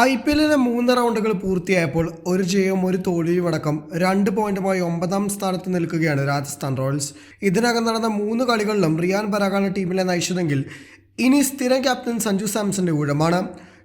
I P എല്ലിലെ മൂന്ന് റൗണ്ടുകൾ പൂർത്തിയായപ്പോൾ ഒരു ജയവും ഒരു തോൽവിയും അടക്കം രണ്ട് പോയിന്റുമായി ഒമ്പതാം സ്ഥാനത്ത് നിൽക്കുകയാണ് രാജസ്ഥാൻ റോയൽസ്. ഇതിനകം നടന്ന മൂന്ന് കളികളിലും റിയാൻ പരാഗാണ് ടീമിനെ നയിച്ചതെങ്കിൽ ഇനി സ്ഥിരം ക്യാപ്റ്റൻ സഞ്ജു സാംസന്റെ ഊഴമാണ്.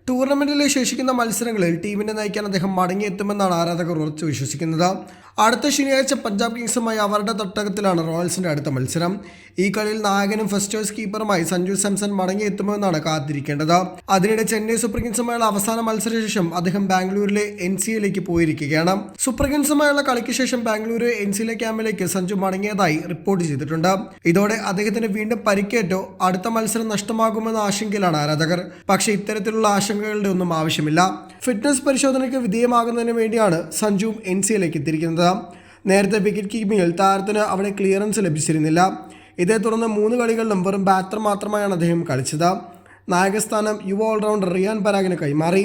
ടൂർണമെന്റിലെ ശേഷിക്കുന്ന മത്സരങ്ങളിൽ ടീമിനെ നയിക്കാൻ അദ്ദേഹം മടങ്ങിയെത്തുമെന്നാണ് ആരാധകർ ഉറച്ചു വിശ്വസിക്കുന്നത്. അടുത്ത ശനിയാഴ്ച പഞ്ചാബ് കിങ്സുമായി അവരുടെ തട്ടകത്തിലാണ് റോയൽസിന്റെ അടുത്ത മത്സരം. ഈ കളിയിൽ നായകനും ഫസ്റ്റ് ചോയ്സ് കീപ്പറുമായി സഞ്ജു സാംസൺ മടങ്ങിയെത്തുമെന്നാണ് കാത്തിരിക്കേണ്ടത്. അതിനിടെ ചെന്നൈ സൂപ്പർ കിങ്സുമായുള്ള അവസാന മത്സരശേഷം അദ്ദേഹം ബാംഗ്ലൂരിലെ എൻ സി എയിലേക്ക് പോയിരിക്കുകയാണ്. സൂപ്പർ കിങ്സുമായുള്ള കളിക്ക് ശേഷം ബാംഗ്ലൂരു എൻ സി എ ക്യാമ്പിലേക്ക് സഞ്ജു മടങ്ങിയതായി റിപ്പോർട്ട് ചെയ്തിട്ടുണ്ട്. ഇതോടെ അദ്ദേഹത്തിന് വീണ്ടും പരിക്കേറ്റോ. അടുത്ത മത്സരം നഷ്ടമാകുമെന്ന ആശങ്കയിലാണ് ആരാധകർ. പക്ഷേ ഇത്തരത്തിലുള്ള ആശങ്കകളുടെ ഒന്നും ആവശ്യമില്ല. ഫിറ്റ്നസ് പരിശോധനയ്ക്ക് വിധേയമാകുന്നതിന് വേണ്ടിയാണ് സഞ്ജു എൻ സി എയിലേക്ക് നേരത്തെ വിക്കറ്റ് കീപ്പിംഗിൽ താരത്തിന് അവിടെ ക്ലിയറൻസ് ലഭിച്ചിരുന്നില്ല. ഇതേ തുടർന്ന് മൂന്ന് കളികളിലും വെറും ബാറ്റർ മാത്രമായാണ് അദ്ദേഹം കളിച്ചത്. നായകസ്ഥാനം യുവ ഓൾറൗണ്ടർ റിയാൻ പരാഗിന് കൈമാറി.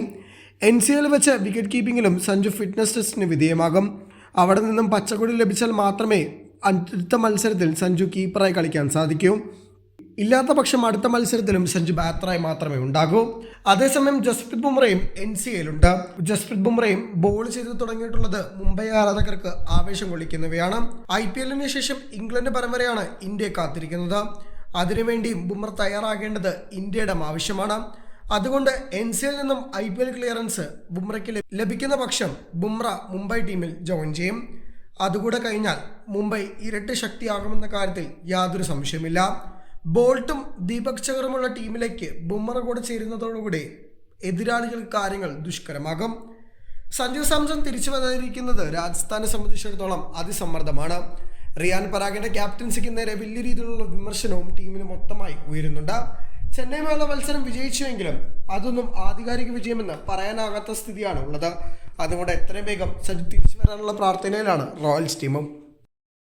എൻ സി എൽ വെച്ച് വിക്കറ്റ് കീപ്പിങ്ങിലും സഞ്ജു ഫിറ്റ്നസ് ടെസ്റ്റിന് വിധേയമാകും. അവിടെ നിന്നും പച്ചക്കൊടി ലഭിച്ചാൽ മാത്രമേ അടുത്ത മത്സരത്തിൽ സഞ്ജു കീപ്പറായി കളിക്കാൻ സാധിക്കൂ. ഇല്ലാത്ത പക്ഷം അടുത്ത മത്സരത്തിലും സഞ്ജു ബാറ്ററായി മാത്രമേ ഉണ്ടാകൂ. അതേസമയം ജസ്പ്രീത് ബുംറയും എൻ സി എയിലുണ്ട്. ജസ്പ്രീത് ബുംറയും ബോൾ ചെയ്ത് തുടങ്ങിയിട്ടുള്ളത് മുംബൈ ആരാധകർക്ക് ആവേശം കൊള്ളിക്കുന്നവയാണ്. ഐ പി എല്ലിന് ശേഷം ഇംഗ്ലണ്ട് പരമ്പരയാണ് ഇന്ത്യ കാത്തിരിക്കുന്നത്. അതിനുവേണ്ടി ബുംറ തയ്യാറാകേണ്ടത് ഇന്ത്യയുടെ ആവശ്യമാണ്. അതുകൊണ്ട് എൻ സി എൽ നിന്നും ഐ പി എൽ ക്ലിയറൻസ് ബുംറയ്ക്ക് ലഭിക്കുന്ന പക്ഷം ബുംറ മുംബൈ ടീമിൽ ജോയിൻ ചെയ്യും. അതുകൂടെ കഴിഞ്ഞാൽ മുംബൈ ഇരട്ടി ശക്തിയാകുമെന്ന കാര്യത്തിൽ യാതൊരു സംശയമില്ല ബോൾട്ടും ദീപക് ചഹറുമുള്ള ടീമിലേക്ക് ബുമ്മറ കൂടെ ചേരുന്നതോടുകൂടി എതിരാളികൾ കാര്യങ്ങൾ ദുഷ്കരമാകും. സഞ്ജു സാംസൺ തിരിച്ചു വന്നിരിക്കുന്നത് രാജസ്ഥാനെ സംബന്ധിച്ചിടത്തോളം അതിസമ്മർദ്ദമാണ്. റിയാൻ പരാഗിന്റെ ക്യാപ്റ്റൻസിക്ക് നേരെ വലിയ രീതിയിലുള്ള വിമർശനവും ടീമിന് മൊത്തമായി ഉയരുന്നുണ്ട്. ചെന്നൈമേള മത്സരം വിജയിച്ചുവെങ്കിലും അതൊന്നും ആധികാരിക വിജയമെന്ന് പറയാനാകാത്ത സ്ഥിതിയാണ് ഉള്ളത്. അതുകൊണ്ട് എത്രയും വേഗം സഞ്ജു തിരിച്ചു വരാനുള്ള പ്രാർത്ഥനയിലാണ് റോയൽസ് ടീമും.